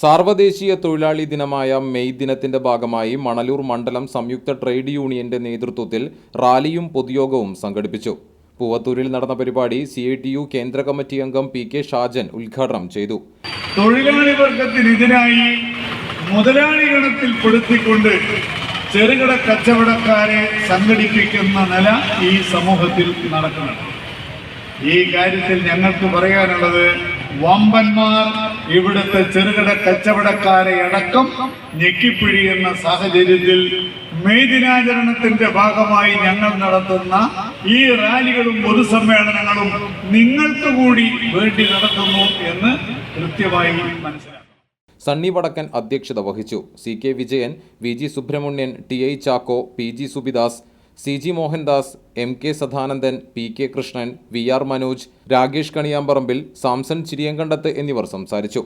സാർവദേശീയ തൊഴിലാളി ദിനമായ മെയ് ദിനത്തിന്റെ ഭാഗമായി മണലൂർ മണ്ഡലം സംയുക്ത ട്രേഡ് യൂണിയന്റെ നേതൃത്വത്തിൽ റാലിയും പൊതുയോഗവും സംഘടിപ്പിച്ചു. പൂവത്തൂരിൽ നടന്ന പരിപാടി സി ഐ ടി യു കേന്ദ്ര കമ്മിറ്റി അംഗം പി കെ ഷാജൻ ഉദ്ഘാടനം ചെയ്തു. തൊഴിലാളി വർഗത്തിനെതിരായി മുതലാളി ഗണത്തിൽ പെടുത്തിക്കൊണ്ട് ചെറുകിട കച്ചവടക്കാരെ സംഘടിപ്പിക്കുന്ന നില ഈ സമൂഹത്തിൽ നടക്കുന്നുണ്ട്. ഈ കാര്യത്തിൽ ഞങ്ങൾക്ക് പറയാനുള്ളത് വമ്പന്മാർ ഇവിടുത്തെ ചെറുകിട കച്ചവടക്കാരെ അടക്കം ഞെക്കിപ്പിഴിയുന്ന സാഹചര്യത്തിൽ മെയ് ദിനാചരണത്തിന്റെ ഭാഗമായി ഞങ്ങൾ നടത്തുന്ന ഈ റാലികളും പൊതുസമ്മേളനങ്ങളും നിങ്ങൾക്ക് കൂടി വേണ്ടി നടത്തുന്നു എന്ന് കൃത്യമായി മനസ്സിലാക്കും സണ്ണി വടക്കൻ അധ്യക്ഷത വഹിച്ചു. C K Vijayan V G Subrahmanyan T I Chacko P G Subidas C G Mohandas M K Sadanandan P K Krishnan V R Manoj Rakesh Kaniyamparambil Samson Chiriyankandath എന്നിവർ സംസാരിച്ചു.